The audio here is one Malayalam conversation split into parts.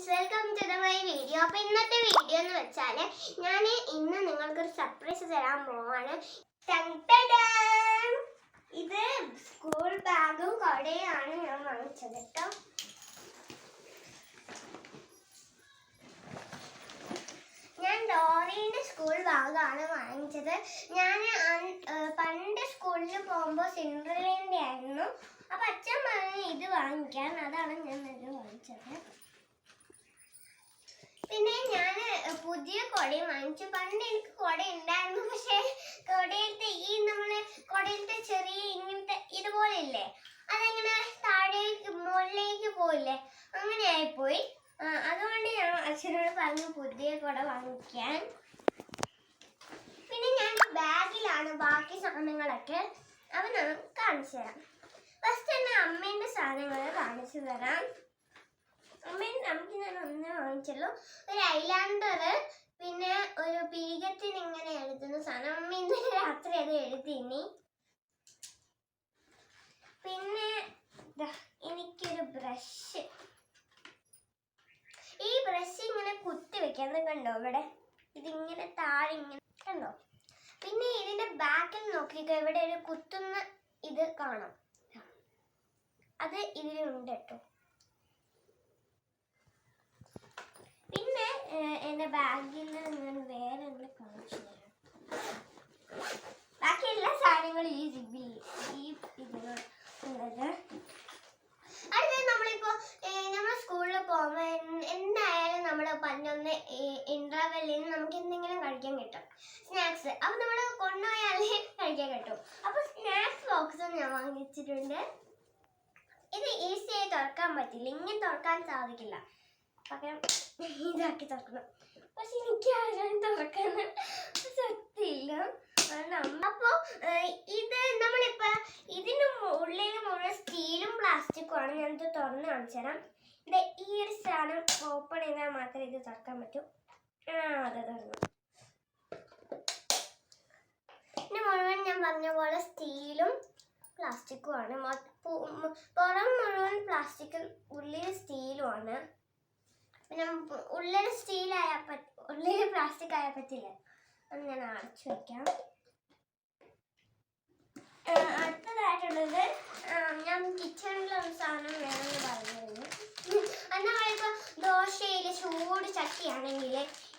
Friends welcome to the my video അപ്പോൾ ഇന്നത്തെ വീഡിയോ എന്ന് വെച്ചാൽ ഞാൻ ഇന്ന് നിങ്ങൾക്കൊരു സർപ്രൈസ് തരാൻ പോവാണ്! ഇത് സ്കൂൾ ബാഗും കൊടയാണ് ഞാൻ വാങ്ങിച്ചത് കേട്ടോ. ഞാൻ ഡോറിന്റെ സ്കൂൾ ബാഗാണ് വാങ്ങിച്ചത്. ഞാൻ പണ്ട് സ്കൂളിൽ പോകുമ്പോൾ സിൻഡ്രലിന്റെ ആയിരുന്നു. അപ്പം അച്ഛൻ പറഞ്ഞു ഇത് വാങ്ങിക്കാൻ അതാണ് ഞാൻ ഇത് വാങ്ങിച്ചത് പിന്നെ ഞാൻ പുതിയ കൊടയും വാങ്ങിച്ചു. പണ്ട് എനിക്ക് കൊട ഉണ്ടായിരുന്നു. പക്ഷേ കൊടയിലത്തെ ഈ നമ്മൾ കൊടയിലത്തെ ചെറിയ ഇങ്ങനത്തെ ഇതുപോലെ ഇല്ലേ? അതെങ്ങനെ താഴേക്ക് മുകളിലേക്ക് പോയില്ലേ? അങ്ങനെ ആയിപ്പോയി. അതുകൊണ്ട് ഞാൻ അച്ഛനോട് പറഞ്ഞു പുതിയ കുട വാങ്ങിക്കാൻ. പിന്നെ ഞാൻ ബാഗിലാണ് ബാക്കി സാധനങ്ങളൊക്കെ അവ നമുക്ക് കാണിച്ചു തരാം. ഫസ്റ്റ് തന്നെ അമ്മേന്റെ സാധനങ്ങൾ കാണിച്ചു തരാം. നമുക്ക് ഞാൻ ഒന്ന് വാങ്ങിച്ചല്ലോ. ഒരു ഐലാൻഡർ പിന്നെ ഒരു പീകത്തിന് ഇങ്ങനെ എഴുതുന്ന സാധനം. അമ്മ ഇന്നലെ രാത്രി അത് എഴുതിനി പിന്നെ എനിക്കൊരു ബ്രഷ്. ഈ ബ്രഷ് ഇങ്ങനെ കുത്തി വെക്കാൻ കണ്ടോ ഇവിടെ? ഇതിങ്ങനെ താഴെ ഇങ്ങനെ കണ്ടോ? പിന്നെ ഇതിന്റെ ബാക്കിൽ നോക്കിക്കോ ഇവിടെ ഒരു കുത്തുന്ന ഇത് കാണാം. അത് ഇതിലുണ്ട് കേട്ടോ പിന്നെ ഏഹ്, എന്റെ ബാഗിൽ ഞാൻ വേറെ ഒന്ന് കാണിച്ചു തരാം. ബാക്കി എല്ലാ സാധനങ്ങളും ഈ ജിബിൽ ഈ ഇതിലുള്ളത് അടുത്തത് നമ്മളിപ്പോ നമ്മൾ സ്കൂളിൽ പോകുമ്പോൾ എന്തായാലും നമ്മൾ പണ്ടൊന്ന് ഇന്റർവെല്ലിൽ നിന്ന് നമുക്ക് എന്തെങ്കിലും കഴിക്കാൻ കിട്ടും. സ്നാക്സ് അപ്പൊ നമ്മൾ കൊണ്ടുപോയാലേ കഴിക്കാൻ കിട്ടും. അപ്പൊ സ്നാക്സ് ബോക്സും ഞാൻ വാങ്ങിച്ചിട്ടുണ്ട്. ഇത് ഈസി ആയി തുറക്കാൻ പറ്റില്ല. ഇങ്ങനെ തുറക്കാൻ സാധിക്കില്ല. പകരം ഇതാക്കി തുറക്കണം പക്ഷെ എനിക്ക് ആരാണ് തുറക്കാൻ സത്യമില്ല അപ്പോ ഏഹ്, ഇത് നമ്മളിപ്പോ ഇതിന് ഉള്ളിൽ മുഴുവൻ സ്റ്റീലും പ്ലാസ്റ്റിക്കും ആണ് ഞാനിത് തുറന്ന് കാണിച്ചു തരാം. ഇത് ഈ ഒരു സാധനം ഓപ്പൺ ചെയ്താൽ മാത്രമേ ഇത് തുറക്കാൻ പറ്റൂ. ആ അതെ തുറന്നു ഇതിന് മുഴുവൻ ഞാൻ പറഞ്ഞ പോലെ സ്റ്റീലും പ്ലാസ്റ്റിക്കും ആണ്. പുറം മുഴുവൻ പ്ലാസ്റ്റിക്കും ഉള്ളിൽ സ്റ്റീലും ആണ്. പിന്നെ ഉള്ളിൽ സ്റ്റീൽ ആയാൽ പറ്റ ഉള്ളിൽ പ്ലാസ്റ്റിക് ആയാൽ പറ്റില്ല. ഞാൻ അടച്ചു വെക്കാം. ആ, അടുത്തതായിട്ടുള്ളത് ഞാൻ കിച്ചണിലൊരു സാധനം വേണമെന്ന് പറഞ്ഞിരുന്നു. എന്നാൽ ഇപ്പോൾ ദോശയിൽ ചൂട് ചട്ടിയാണെങ്കിൽ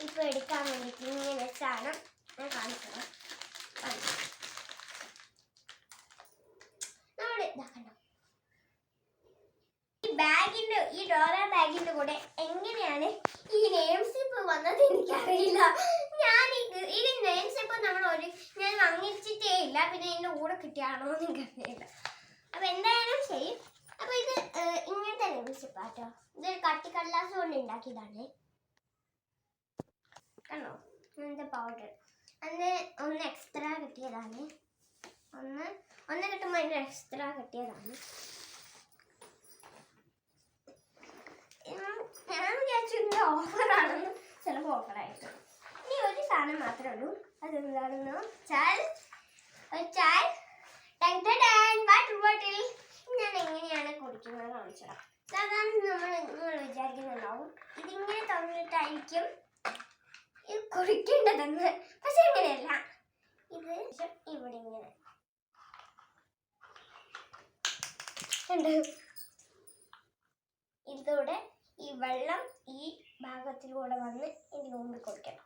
ഇപ്പോൾ എടുക്കാൻ വേണ്ടിയിട്ട് ഇങ്ങനെ സാധനം ഞാൻ കാണിക്കണം കാണിക്കാം. നമ്മുടെ ഇതാക്കണ്ടോ ഈ ബാഗിന്റെ ഈ ഡോറ ബാഗിന്റെ കൂടെ എങ്ങനെയാണ് ഈ നെയിം സ്ലിപ്പ് വന്നത് എനിക്കറിയില്ല. ഞാൻ ഈ നെയിം സ്ലിപ്പ് നമ്മൾ ഒരു ഞാൻ വാങ്ങിച്ചിട്ടേ ഇല്ല. പിന്നെ ഇതിന്റെ കൂടെ കിട്ടിയാണോ എന്ന് എനിക്കറിയില്ല. അപ്പൊ എന്തായാലും ശരി. അപ്പൊ ഇത് ഇങ്ങനത്തെ നെയിം സ്ലിപ്പ് ആട്ടോ ഇതൊരു കട്ടിക്കടലാസ് കൊണ്ട് ഉണ്ടാക്കിയതാണ്. കണ്ടോ? ഇങ്ങനത്തെ പൗഡർ അന്ന് ഒന്ന് എക്സ്ട്രാ കിട്ടിയതാണ്. ഒന്ന് ഒന്ന് കിട്ടുമ്പോൾ അതിന് എക്സ്ട്രാ കിട്ടിയതാണ് ഉം, ഞാൻ വിചാരിച്ചു ഇതിന്റെ ഓഫറാണെന്ന് ചിലപ്പോൾ ഓഫറായിട്ട് ഇനി ഒരു സാധനം മാത്രമേ ഉള്ളൂ. അതെന്താണെന്ന് വെച്ചാൽ വെച്ചാൽ ഞാൻ എങ്ങനെയാണ് കുടിക്കുന്നത് കാണിച്ചത് സാധാരണ നമ്മൾ നിങ്ങൾ വിചാരിക്കുന്നുണ്ടാവും ഇതിങ്ങനെ തുറന്നിട്ടായിരിക്കും ഇത് കുടിക്കേണ്ടതെന്ന്. പക്ഷെ അങ്ങനെയല്ല ഇത് ഇവിടെ ഇങ്ങനെ ഇതോടെ ഈ വെള്ളം ഈ ഭാഗത്തിലൂടെ വന്ന് ഇതിലൂടെ കൊടുക്കണം.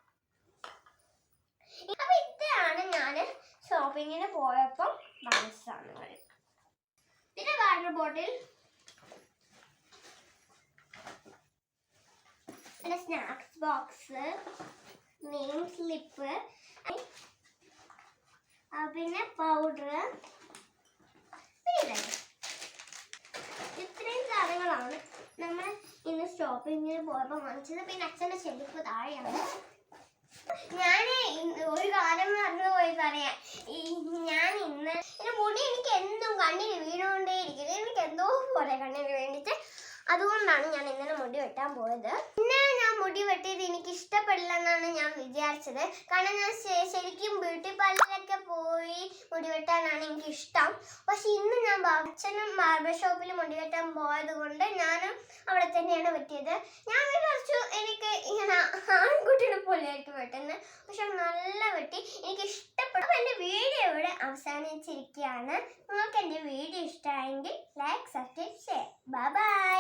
അപ്പൊ ഇതാണ് ഞാൻ ഷോപ്പിങ്ങിന് പോയപ്പോൾ വാങ്ങിച്ച പിന്നെ വാട്ടർ ബോട്ടിൽ പിന്നെ സ്നാക്സ് ബോക്സ് നെയിം സ്ലിപ്പ് പിന്നെ പൗഡർ പിന്നെ. ഇത്രയും സാധനങ്ങളാണ് നമ്മൾ ഇന്ന് ഷോപ്പിങ്ങിന് പോയപ്പോൾ വാങ്ങിച്ചത്. പിന്നെ അച്ഛന്റെ ചെരുപ്പ് താഴെയാണ്. ഞാൻ ഒരു കാര്യം മറന്നു പോയി സാറേ ഞാൻ ഇന്ന് എന്റെ മുടി എനിക്ക് എന്തും കണ്ണിൽ വീണുകൊണ്ടേ ഇരിക്കുന്നത് എനിക്ക് എന്തോ പോലെ കണ്ണിന് വേണ്ടിയിട്ട് അതുകൊണ്ടാണ് ഞാൻ ഇന്നലെ മുടി വെട്ടാൻ പോയത്. വെട്ടിയത് എനിക്ക് ഇഷ്ടപ്പെടില്ല എന്നാണ് ഞാൻ വിചാരിച്ചത്. കാരണം ഞാൻ ശരിക്കും ബ്യൂട്ടി പാർലറിലൊക്കെ പോയി മുടിവെട്ടാനാണ് എനിക്ക് ഇഷ്ടം പക്ഷെ ഇന്ന് ഞാൻ അച്ഛനും ബാർബർ ഷോപ്പിൽ മുടിവെട്ടാൻ പോയത് കൊണ്ട് ഞാനും അവിടെ തന്നെയാണ് വെട്ടിയത് ഞാൻ വിചാരിച്ചു എനിക്ക് ഇങ്ങനെ ആൺകുട്ടിയുടെ പോലെയായിട്ട് വെട്ടുന്നത് പക്ഷെ നല്ല വെട്ടി. എനിക്ക് ഇഷ്ടപ്പെട്ടു അപ്പോൾ എന്റെ വീഡിയോ ഇവിടെ അവസാനിച്ചിരിക്കുകയാണ്. നിങ്ങൾക്ക് എന്റെ വീഡിയോ ഇഷ്ടമായെങ്കിൽ ലൈക്ക് സബ്സ്ക്രൈബ് ഷെയർ ബൈ